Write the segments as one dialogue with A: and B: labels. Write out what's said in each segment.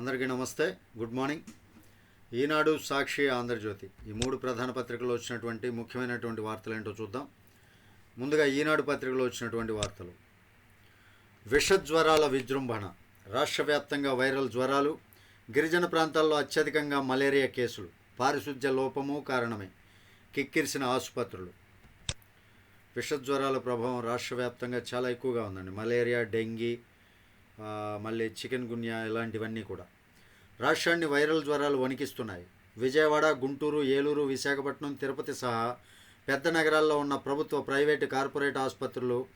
A: అందరికీ నమస్తే. Good morning. ఈనాడు సాక్షి ఆంధ్రజ్యోతి. ఈ మూడు ప్రధాన పత్రికల్లో వచ్చినటువంటి ముఖ్యమైనటువంటి వార్తలు ఏంటో చూద్దాం. ముందుగా ఈనాడు పత్రికలో వచ్చినటువంటి వార్తలు. విషజ్వరాల విజృంభణ. రాష్ట్ర వ్యాప్తంగా వైరల్ జ్వరాలు. గిరిజన ప్రాంతాల్లో అత్యధికంగా మలేరియా కేసులు. పారిశుధ్య లోపము కారణమే. కిక్కిరిసిన ఆసుపత్రులు. విషజ్వరాల ప్రభావం రాష్ట్ర వ్యాప్తంగా చాలా ఎక్కువగా ఉందండి. మలేరియా డెంగీ మళ్ళీ చికెన్ గున్యా ఇలాంటివన్నీ కూడా. రాష్ట్రాన్ని వైరల్ జ్వరాలు వణికిస్తున్నాయి. విజయవాడ గుంటూరు ఏలూరు విశాఖపట్నం తిరుపతి సహా పెద్ద నగరాల్లో ఉన్న ప్రభుత్వ ప్రైవేటు కార్పొరేట్ ఆసుపత్రులు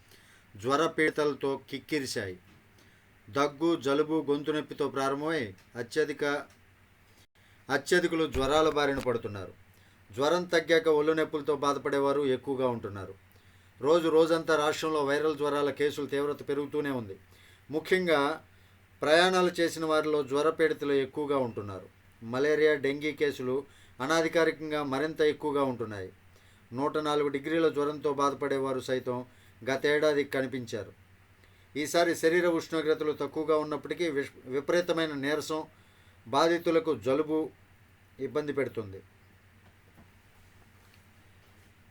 A: జ్వర పీడితలతో కిక్కిరిశాయి. దగ్గు జలుబు గొంతు నొప్పితో ప్రారంభమై అత్యధిక అత్యధికులు జ్వరాల బారిన పడుతున్నారు. జ్వరం తగ్గాక ఒళ్ళు నొప్పులతో బాధపడేవారు ఎక్కువగా ఉంటున్నారు. రోజు రోజంతా రాష్ట్రంలో వైరల్ జ్వరాల కేసులు తీవ్రత పెరుగుతూనే ఉంది. ముఖ్యంగా ప్రయాణాలు చేసిన వారిలో జ్వరపీడితులు ఎక్కువగా ఉంటున్నారు. మలేరియా డెంగీ కేసులు అనాధికారికంగా మరింత ఎక్కువగా ఉంటున్నాయి. నూట నాలుగు డిగ్రీల జ్వరంతో బాధపడేవారు సైతం గతేడాది కనిపించారు. ఈసారి శరీర ఉష్ణోగ్రతలు తక్కువగా ఉన్నప్పటికీ విష్- విపరీతమైన నీరసం బాధితులకు జలుబు ఇబ్బంది పెడుతుంది.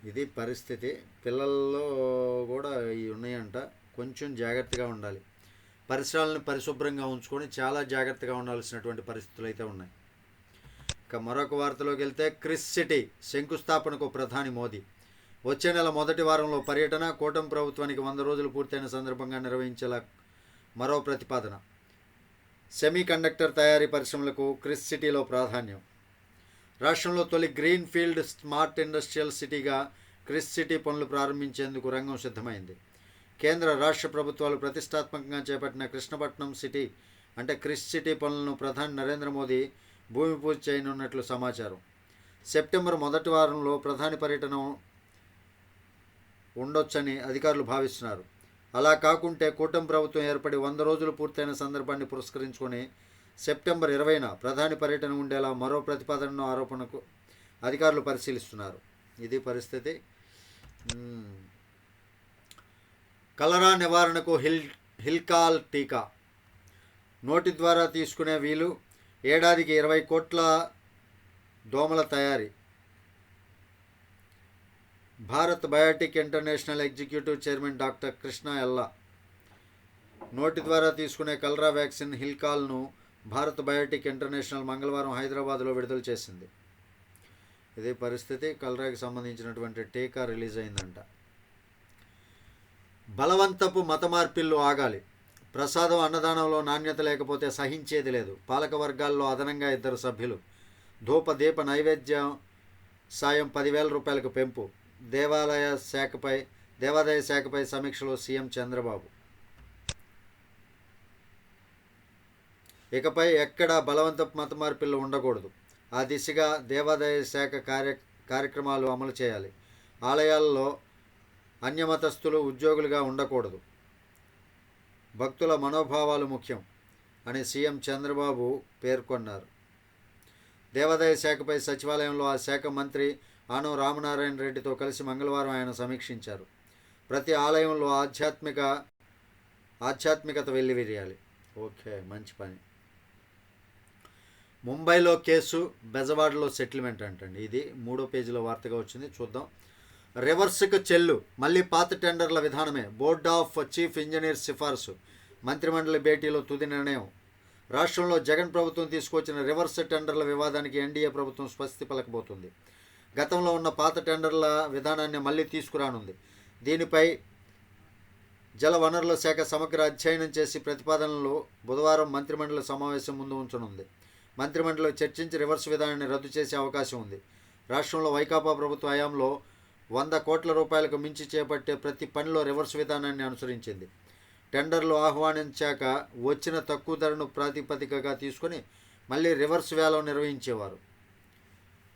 A: ఇది పరిస్థితి. పిల్లల్లో కూడా ఇవి ఉన్నాయంట. కొంచెం జాగ్రత్తగా ఉండాలి. పరిసరాలను పరిశుభ్రంగా ఉంచుకొని చాలా జాగ్రత్తగా ఉండాల్సినటువంటి పరిస్థితులు అయితే ఉన్నాయి. ఇక మరొక వార్తలోకి వెళ్తే క్రిస్ సిటీ శంకుస్థాపనకు ప్రధాని మోదీ. వచ్చే నెల మొదటి వారంలో పర్యటన కూటమి ప్రభుత్వానికి వంద రోజులు పూర్తయిన సందర్భంగా నిర్వహించేలా మరో ప్రతిపాదన. సెమీ కండక్టర్ తయారీ పరిశ్రమలకు క్రిస్ సిటీలో ప్రాధాన్యం. రాష్ట్రంలో తొలి గ్రీన్ ఫీల్డ్ స్మార్ట్ ఇండస్ట్రియల్ సిటీగా క్రిస్ సిటీ పనులు ప్రారంభించేందుకు రంగం సిద్ధమైంది. కేంద్ర రాష్ట్ర ప్రభుత్వాలు ప్రతిష్టాత్మకంగా చేపట్టిన కృష్ణపట్నం సిటీ అంటే క్రిస్ సిటీ పనులను ప్రధాని నరేంద్ర మోదీ భూమి పూజ చేయనున్నట్లు సమాచారం. సెప్టెంబర్ మొదటి వారంలో ప్రధాని పర్యటన ఉండొచ్చని అధికారులు భావిస్తున్నారు. అలా కాకుంటే కూటమి ప్రభుత్వం ఏర్పడి వంద రోజులు పూర్తయిన సందర్భాన్ని పురస్కరించుకొని సెప్టెంబర్ ఇరవైన ప్రధాని పర్యటన ఉండేలా మరో ప్రతిపాదనను ఆరోపణకు అధికారులు పరిశీలిస్తున్నారు. ఇది పరిస్థితి. కలరా నివారణకు హిల్ హిల్కాల్ టీకా. నోటి ద్వారా తీసుకునే వీలు ఏడాదికి ఇరవై కోట్ల దోమల తయారీ. Bharat Biotech international executive chairman doctor Krishna Ella. నోటి ద్వారా తీసుకునే కలరా వ్యాక్సిన్ హిల్కాల్ను భారత్ బయోటిక్ ఇంటర్నేషనల్ మంగళవారం హైదరాబాద్లో విడుదల చేసింది. ఇదే పరిస్థితి కలరాకి సంబంధించినటువంటి టీకా రిలీజ్ అయిందంట. బలవంతపు మతమార్పిల్లు ఆగాలి. ప్రసాదం అన్నదానంలో నాణ్యత లేకపోతే సహించేది లేదు. పాలక వర్గాల్లో అదనంగా ఇద్దరు సభ్యులు. ధూప దీప నైవేద్యం సాయం పదివేల రూపాయలకు పెంపు. దేవాలయ శాఖపై దేవాదాయ శాఖపై సమీక్షలో సీఎం చంద్రబాబు. ఇకపై ఎక్కడా బలవంతపు మత మార్పిళ్ళు ఉండకూడదు. ఆ దిశగా దేవాదాయ శాఖ కార్య కార్యక్రమాలు అమలు చేయాలి. ఆలయాల్లో అన్యమతస్థులు ఉద్యోగులుగా ఉండకూడదు. భక్తుల మనోభావాలు ముఖ్యం అని సీఎం చంద్రబాబు పేర్కొన్నారు. దేవాదాయ శాఖపై సచివాలయంలో ఆ శాఖ మంత్రి ఆనం రామనారాయణ రెడ్డితో కలిసి మంగళవారం ఆయన సమీక్షించారు. ప్రతి ఆలయంలో ఆధ్యాత్మిక ఆధ్యాత్మికత వెల్లివిరియాలి. ఓకే మంచి పని. ముంబైలో కేసు బెజవాడలో సెటిల్మెంట్ అంటండి. ఇది మూడో పేజీలో వార్తగా వచ్చింది. చూద్దాం. రివర్స్కు చెల్లు. మళ్ళీ పాత టెండర్ల విధానమే. బోర్డ్ ఆఫ్ చీఫ్ ఇంజనీర్ సిఫార్సు. మంత్రిమండలి భేటీలో తుది నిర్ణయం. రాష్ట్రంలో జగన్ ప్రభుత్వం తీసుకొచ్చిన రివర్స్ టెండర్ల వివాదానికి ఎన్డీఏ ప్రభుత్వం స్వస్తి పలకబోతుంది. గతంలో ఉన్న పాత టెండర్ల విధానాన్ని మళ్ళీ తీసుకురానుంది. దీనిపై జల వనరుల శాఖ సమగ్ర అధ్యయనం చేసి ప్రతిపాదనలు బుధవారం మంత్రిమండలి సమావేశం ముందు ఉంచనుంది. మంత్రిమండలి చర్చించి రివర్స్ విధానాన్ని రద్దు చేసే అవకాశం ఉంది. రాష్ట్రంలో వైకాపా ప్రభుత్వ హయాంలో వంద కోట్ల రూపాయలకు మించి చేపట్టే ప్రతి పనిలో రివర్స్ విధానాన్ని అనుసరించింది. టెండర్లు ఆహ్వానించాక వచ్చిన తక్కువ ధరను ప్రాతిపదికగా తీసుకొని మళ్ళీ రివర్స్ వేలం నిర్వహించేవారు.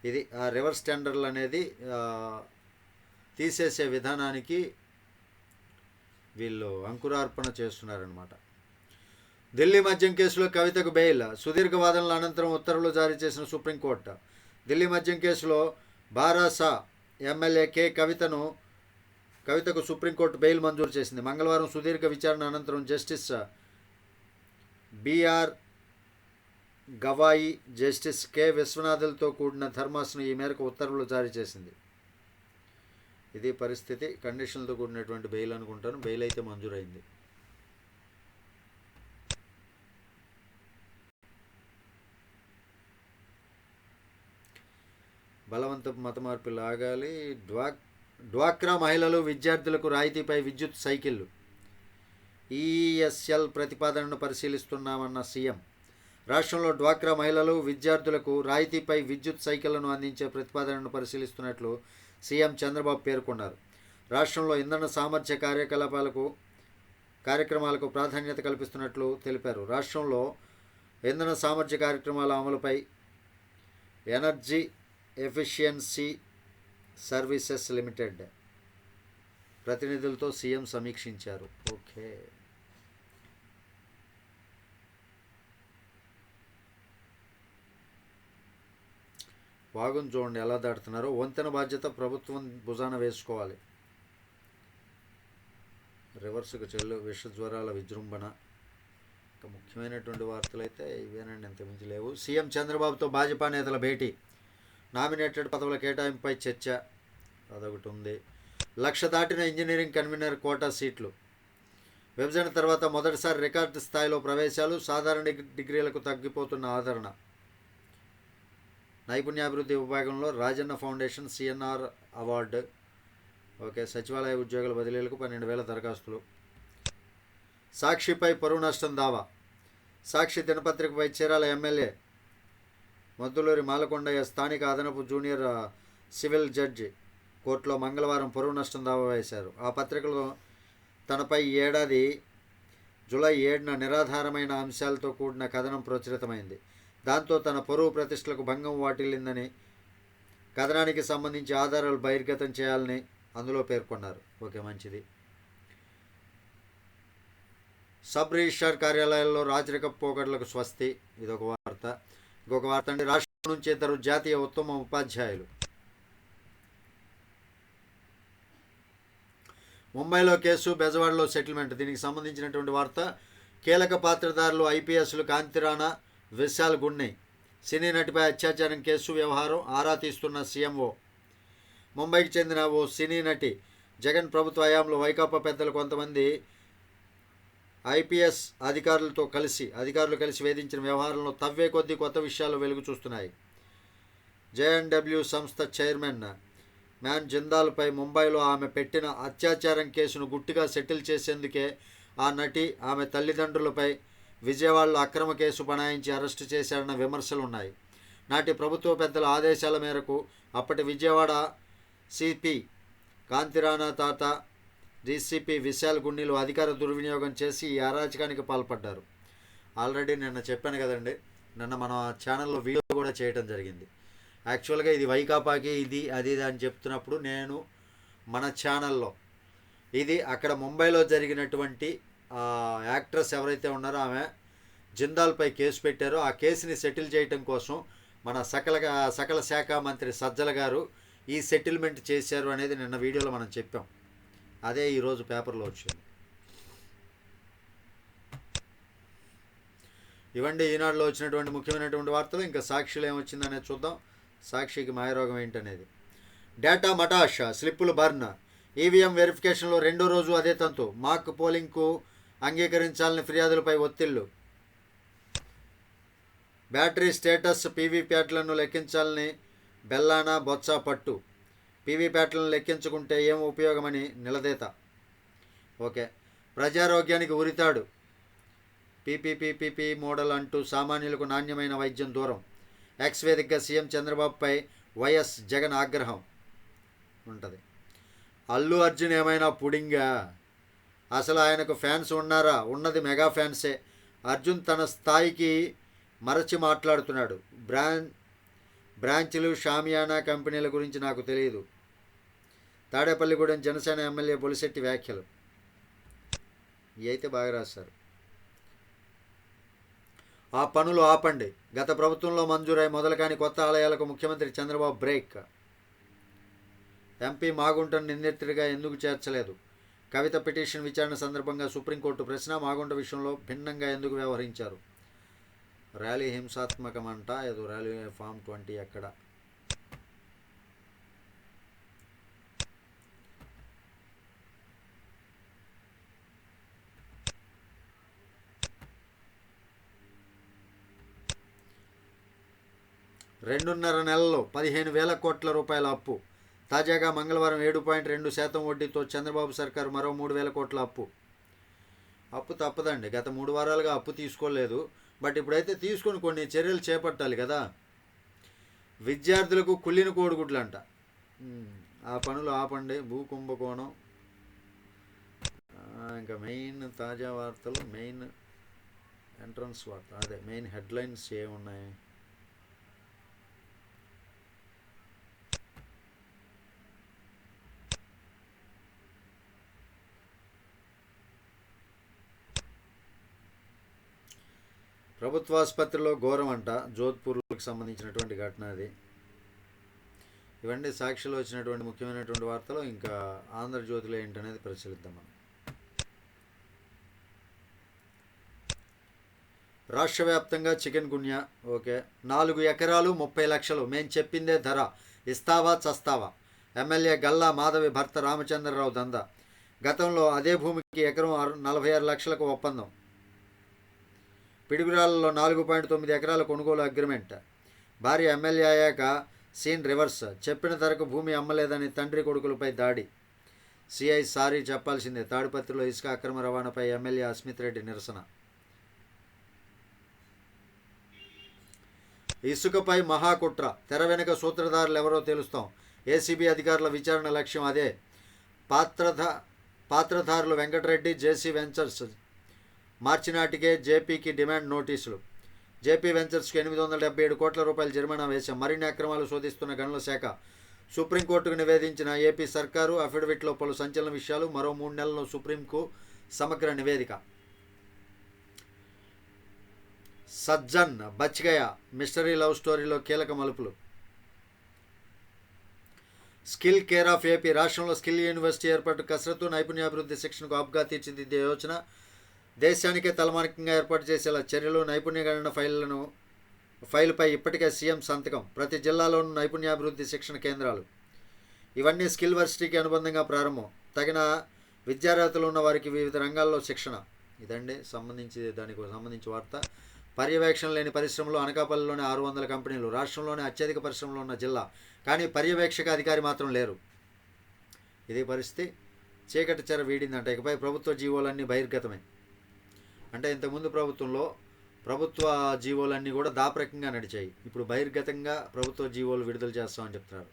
A: ఇది ఆ రివర్స్ టెండర్లు అనేది తీసేసే విధానానికి వీళ్ళు అంకురార్పణ చేస్తున్నారనమాట ఢిల్లీ మద్యం కేసులో కవితకు బెయిల్ సుదీర్ఘ వాదనల అనంతరం ఉత్తర్వులు జారీ చేసిన సుప్రీంకోర్టు. ఢిల్లీ మద్యం కేసులో బారాసా ఎమ్మెల్యే కె. కవితను కవితకు సుప్రీంకోర్టు బెయిల్ మంజూరు చేసింది. మంగళవారం సుదీర్ఘ విచారణ అనంతరం justice BR Gavai justice K. విశ్వనాథులతో కూడిన ధర్మాసనం ఈ మేరకు ఉత్తర్వులు జారీ చేసింది. ఇది పరిస్థితి కండిషన్లతో కూడినటువంటి బెయిల్ అనుకుంటాను. బెయిల్ అయితే మంజూరైంది. బలవంతపు మత మార్పులు ఆగాలి డ్వా డ్వాక్రా మహిళలు విద్యార్థులకు రాయితీపై విద్యుత్ సైకిళ్ళు. ఈఎస్ఎల్ ప్రతిపాదనను పరిశీలిస్తున్నామన్న సీఎం. రాష్ట్రంలో డ్వాక్రా మహిళలు విద్యార్థులకు రాయితీపై విద్యుత్ సైకిళ్ళను అందించే ప్రతిపాదనను పరిశీలిస్తున్నట్లు సీఎం చంద్రబాబు పేర్కొన్నారు. రాష్ట్రంలో ఇంధన సామర్థ్య కార్యకలాపాలకు కార్యక్రమాలకు ప్రాధాన్యత కల్పిస్తున్నట్లు తెలిపారు. రాష్ట్రంలో ఇంధన సామర్థ్య కార్యక్రమాల అమలుపై ఎనర్జీ ఎఫిషియన్సీ సర్వీసెస్ లిమిటెడ్ ప్రతినిధులతో సీఎం సమీక్షించారు. ఓకే. బాగుంది చూడండి ఎలా దాటుతున్నారో. వంతెన బాధ్యత ప్రభుత్వం భుజాన వేసుకోవాలి. రివర్స్కు చెల్లు విష జ్వరాల విజృంభణ. ఇంకా ముఖ్యమైనటువంటి వార్తలు అయితే ఇవేనండి ఇంతకుమించి మించి లేవు. సీఎం చంద్రబాబుతో భాజపా నేతల భేటీ. నామినేటెడ్ పదవుల కేటాయింపుపై చర్చ. అదొకటి ఉంది లక్ష దాటిన ఇంజనీరింగ్ కన్వీనర్ కోటా సీట్లు. విభజన తర్వాత మొదటిసారి రికార్డు స్థాయిలో ప్రవేశాలు సాధారణ డిగ్రీలకు తగ్గిపోతున్న ఆదరణ. నైపుణ్యాభివృద్ధి విభాగంలో Rajanna foundation CNR award. Okay సచివాలయ ఉద్యోగుల బదిలీలకు పన్నెండు వేల దరఖాస్తులు. సాక్షిపై పరువు నష్టం దావా. సాక్షి దినపత్రికపై చీరాల ఎమ్మెల్యే మద్దులూరి మాలకొండయ్య స్థానిక అదనపు జూనియర్ సివిల్ జడ్జి కోర్టులో మంగళవారం పరువు నష్టం దావా వేశారు. ఆ పత్రికలో తనపై ఏడాది జూలై ఏడున నిరాధారమైన అంశాలతో కూడిన కథనం ప్రచురితమైంది. దాంతో తన పరువు ప్రతిష్టలకు భంగం వాటిల్లిందని కథనానికి సంబంధించి ఆధారాలు బహిర్గతం చేయాలని అందులో పేర్కొన్నారు. ఓకే మంచిది. సబ్ రిజిస్ట్రార్ కార్యాలయాల్లో రాజరిక పోకడలకు స్వస్తి. ఇదొక వార్త. ఇంకొక వార్త అండి. రాష్ట్రం నుంచి ఇద్దరు జాతీయ ఉత్తమ ఉపాధ్యాయులు. ముంబైలో కేసు బెజవాడలో సెటిల్మెంట్. దీనికి సంబంధించినటువంటి వార్త కీలక పాత్రదారులు ఐపీఎస్లు కాంతిరాణా విశాల్ గున్నై సినీ నటిపై అత్యాచారం కేసు వ్యవహారం ఆరా తీస్తున్న సీఎంఓ. ముంబైకి చెందిన ఓ సినీ నటి జగన్ ప్రభుత్వ హయాంలో వైకాపా పెద్దలు కొంతమంది ఐపీఎస్ అధికారులతో కలిసి అధికారులు కలిసి వేధించిన వ్యవహారంలో తవ్వే కొద్దీ కొత్త విషయాలు వెలుగు చూస్తున్నాయి. జేఎన్డబ్ల్యూ సంస్థ చైర్మన్ మ్యాన్ జిందాల్పై ముంబైలో ఆమె పెట్టిన అత్యాచారం కేసును గుట్టిగా సెటిల్ చేసేందుకే ఆ నటి ఆమె తల్లిదండ్రులపై విజయవాడలో అక్రమ కేసు బనాయించి అరెస్టు చేశారన్న విమర్శలు ఉన్నాయి నాటి ప్రభుత్వ పెద్దల ఆదేశాల మేరకు అప్పటి విజయవాడ సిపి కాంతిరాణా తాత డీసీపీ విశాల్ గుండీలు అధికార దుర్వినియోగం చేసి ఈ అరాచకానికి పాల్పడ్డారు. ఆల్రెడీ నిన్న చెప్పాను కదండి నిన్న మన ఛానల్లో వీడియో కూడా చేయడం జరిగింది. యాక్చువల్గా ఇది వైకాపాకి ఇది అది ఇది అని చెప్తున్నప్పుడు నేను మన ఛానల్లో ఇది అక్కడ ముంబైలో జరిగినటువంటి యాక్ట్రెస్ ఎవరైతే ఉన్నారో ఆమె జిందాల్పై కేసు పెట్టారో. ఆ కేసుని సెటిల్ చేయటం కోసం మన సకల సకల శాఖ మంత్రి సజ్జల గారు ఈ సెటిల్మెంట్ చేశారు అనేది నిన్న వీడియోలో మనం చెప్పాం. అదే ఈరోజు పేపర్లో వచ్చింది. ఇవండి ఈనాడులో వచ్చినటువంటి ముఖ్యమైనటువంటి వార్తలు ఇంకా సాక్షిలో ఏమొచ్చిందనేది చూద్దాం. సాక్షికి మాయరోగం ఏంటనేది. డేటా మటాష్ స్లిప్పులు బర్న్. ఈవీఎం వెరిఫికేషన్లో రెండో రోజు అదే తంతు. మాక్ పోలింగ్కు అంగీకరించాలని ఫిర్యాదులపై ఒత్తిళ్ళు. బ్యాటరీ స్టేటస్ పీవీ ప్యాట్లను లెక్కించాలని బెల్లాన బొత్స పట్టు. పీవీప్యాట్లను లెక్కించుకుంటే ఏం ఉపయోగమని నిలదీత. ఓకే. ప్రజారోగ్యానికి ఉరితాడు. పీపీపీపీపీ మోడల్ అంటూ సామాన్యులకు నాణ్యమైన వైద్యం దూరం. ఎక్స్ వేదికగా సీఎం చంద్రబాబుపై వైఎస్ జగన్ ఆగ్రహం ఉంటుంది. అల్లు అర్జున్ ఏమైనా పుడింగా? అసలు ఆయనకు ఫ్యాన్స్ ఉన్నారా? ఉన్నది మెగా ఫ్యాన్సే. అర్జున్ తన స్థాయికి మరచి మాట్లాడుతున్నాడు. బ్రాన్ బ్రాంచ్లు షామియానా కంపెనీల గురించి నాకు తెలియదు. తాడేపల్లిగూడెం జనసేన ఎమ్మెల్యే బొలిశెట్టి వ్యాఖ్యలు. ఇవి అయితే బాగా రాశారు. ఆ పనులు ఆపండి. గత ప్రభుత్వంలో మంజూరై మొదలు కాని కొత్త ఆలయాలకు ముఖ్యమంత్రి చంద్రబాబు బ్రేక్. ఎంపీ మాగుంటను నిందితుడిగా ఎందుకు చేర్చలేదు? కవిత పిటిషన్ విచారణ సందర్భంగా సుప్రీంకోర్టు ప్రశ్న మాగుంట విషయంలో భిన్నంగా ఎందుకు వ్యవహరించారు? ర్యాలీ హింసాత్మకమంట ఏదో ర్యాలీ ఫామ్ ట్వంటీ ఎక్కడ? రెండున్నర నెలల్లో పదిహేను వేల కోట్ల రూపాయల అప్పు. తాజాగా మంగళవారం ఏడు పాయింట్ రెండు శాతం వడ్డీతో చంద్రబాబు సర్కారు మరో మూడు వేల కోట్ల అప్పు. అప్పు తప్పదండి. గత మూడు వారాలుగా అప్పు తీసుకోలేదు. బట్ ఇప్పుడైతే తీసుకుని కొన్ని చర్యలు చేపట్టాలి కదా. విద్యార్థులకు కుళ్ళిన కోడిగుడ్లు అంట ఆ పనులు ఆపండి. భూ కుంభకోణం. ఇంకా మెయిన్ తాజా వార్తలు మెయిన్ ఎంట్రన్స్ వార్త. అదే మెయిన్ హెడ్లైన్స్ ఏమున్నాయి? ప్రభుత్వాసుపత్రిలో ఘోరం అంట జోధ్పూర్కి సంబంధించినటువంటి ఘటన అది. ఇవన్నీ సాక్షిలో వచ్చినటువంటి ముఖ్యమైనటువంటి వార్తలు. ఇంకా ఆంధ్రజ్యోతిలో ఏంటనేది పరిశీలిద్దాం మనం. రాష్ట్ర వ్యాప్తంగా చికెన్ గున్యా. ఓకే. నాలుగు ఎకరాలు ముప్పై లక్షలు. మేం చెప్పిందే ధర. ఇస్తావా చస్తావా? ఎమ్మెల్యే గల్లా మాధవి భర్త రామచంద్రరావు దందా. గతంలో అదే భూమికి ఎకరం నలభై ఆరు లక్షలకు ఒప్పందం. పిడుగురాలలో నాలుగు పాయింట్ తొమ్మిది ఎకరాల కొనుగోలు అగ్రిమెంట్. భార్య ఎమ్మెల్యే అయ్యాక సీన్ రివర్స్. చెప్పిన ధరకు భూమి అమ్మలేదని తండ్రి కొడుకులపై దాడి. సిఐ సారీ చెప్పాల్సిందే. తాడిపత్రిలో ఇసుక అక్రమ రవాణాపై ఎమ్మెల్యే అస్మిత్ రెడ్డి నిరసన. ఇసుకపై మహాకుట్ర తెర వెనుక సూత్రధారులు ఎవరో తెలుస్తాం. ఏసీబీ అధికారుల విచారణ లక్ష్యం అదే. పాత్రధ పాత్రధారులు వెంకటరెడ్డి జేసీ వెంచర్స్ మార్చి నాటికే జేపీకి డిమాండ్ నోటీసులు. జేపీ వెంచర్స్కి ఎనిమిది వందల డెబ్బై ఏడు కోట్ల రూపాయల జరిమానా వేశాం. మరిన్ని అక్రమాలు శోధిస్తున్న గనుల శాఖ. సుప్రీంకోర్టుకు నివేదించిన ఏపీ సర్కారు అఫిడవిట్లో పలు సంచలన విషయాలు మరో మూడు నెలల్లో సుప్రీంకు సమగ్ర నివేదిక. సజ్జన్ బచ్గయ మిస్టరీ లవ్ స్టోరీలో కీలక మలుపులు. Skill care of AP. రాష్ట్రంలో స్కిల్ యూనివర్సిటీ ఏర్పాటు కసరత్తు నైపుణ్యాభివృద్ధి శిక్షణకు అబ్గా తీర్చిదిద్దే యోచన దేశానికే తలమానికంగా ఏర్పాటు చేసేలా చర్యలు నైపుణ్యగణన ఫైళ్ళను ఫైలుపై ఇప్పటికే సీఎం సంతకం ప్రతి జిల్లాలోనూ నైపుణ్యాభివృద్ధి శిక్షణ కేంద్రాలు. ఇవన్నీ స్కిల్ వర్సిటీకి అనుబంధంగా ప్రారంభం. తగిన విద్యార్హతలు ఉన్న వారికి వివిధ రంగాల్లో శిక్షణ. ఇదండి సంబంధించి దానికి సంబంధించి వార్త. పర్యవేక్షణ లేని పరిశ్రమలు అనకాపల్లిలోని ఆరు వందల కంపెనీలు రాష్ట్రంలోనే అత్యధిక పరిశ్రమలు ఉన్న జిల్లా. కానీ పర్యవేక్షక అధికారి మాత్రం లేరు. ఇది పరిస్థితి. చీకటి చెర వీడిందంట. ఇకపై ప్రభుత్వ జీవోలన్నీ బహిర్గతమే. అంటే ఇంతకుముందు ప్రభుత్వంలో ప్రభుత్వ జీవోలన్నీ కూడా దాపరకంగా నడిచాయి. ఇప్పుడు బహిర్గతంగా ప్రభుత్వ జీవోలు విడుదల చేస్తామని చెప్తున్నారు.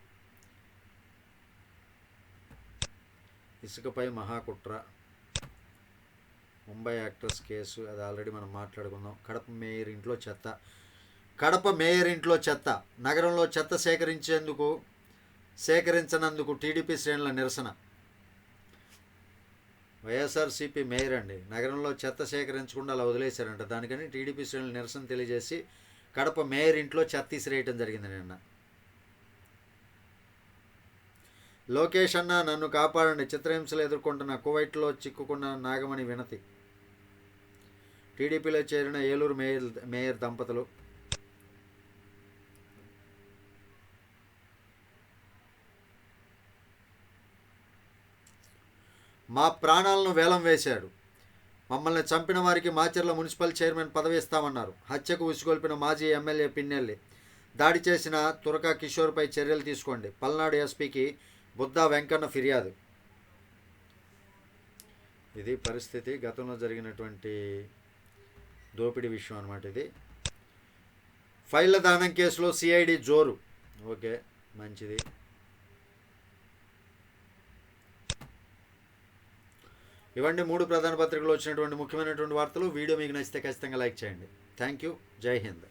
A: ఇసుకపై మహాకుట్ర. ముంబై యాక్టర్స్ కేసు అది ఆల్రెడీ మనం మాట్లాడుకుందాం కడప మేయర్ ఇంట్లో చెత్త. కడప మేయర్ ఇంట్లో చెత్త. నగరంలో చెత్త సేకరించేందుకు సేకరించనందుకు టీడీపీ శ్రేణుల నిరసన. వైఎస్ఆర్సీపీ మేయర్ అండి. నగరంలో చెత్త సేకరించకుండా అలా వదిలేశారంట. దానికని టీడీపీ శ్రేణులు నిరసన తెలియజేసి కడప మేయర్ ఇంట్లో చెత్త తీసిరేయటం జరిగింది నిన్న. లోకేష్ అన్న నన్ను కాపాడండి. చిత్రహింసలు ఎదుర్కొంటున్న కువైట్లో చిక్కుకున్న నాగమణి వినతి. టీడీపీలో చేరిన ఏలూరు మేయర్ మేయర్ దంపతులు మా ప్రాణాలను వేలం వేశాడు. మమ్మల్ని చంపిన వారికి మాచర్ల మున్సిపల్ చైర్మన్ పదవి ఇస్తామన్నారు. హత్యకు ఉసిగొల్పిన మాజీ ఎమ్మెల్యే పిన్నెల్లి. దాడి చేసిన తురక కిషోర్పై చర్యలు తీసుకోండి. పల్నాడు ఎస్పీకి బుద్ధా వెంకన్న ఫిర్యాదు. ఇది పరిస్థితి. గతంలో జరిగినటువంటి దోపిడీ విషయం అనమాట ఇది. ఫైళ్ళ దానం కేసులో సిఐడి జోరు. ఓకే మంచిది. ఇవన్నీ మూడు ప్రధాన పత్రికలు వచ్చినటువంటి ముఖ్యమైనటువంటి వార్తలు. వీడియో మీకు నచ్చితే ఖచ్చితంగా లైక్ చేయండి. థ్యాంక్ యూ జై హింద్.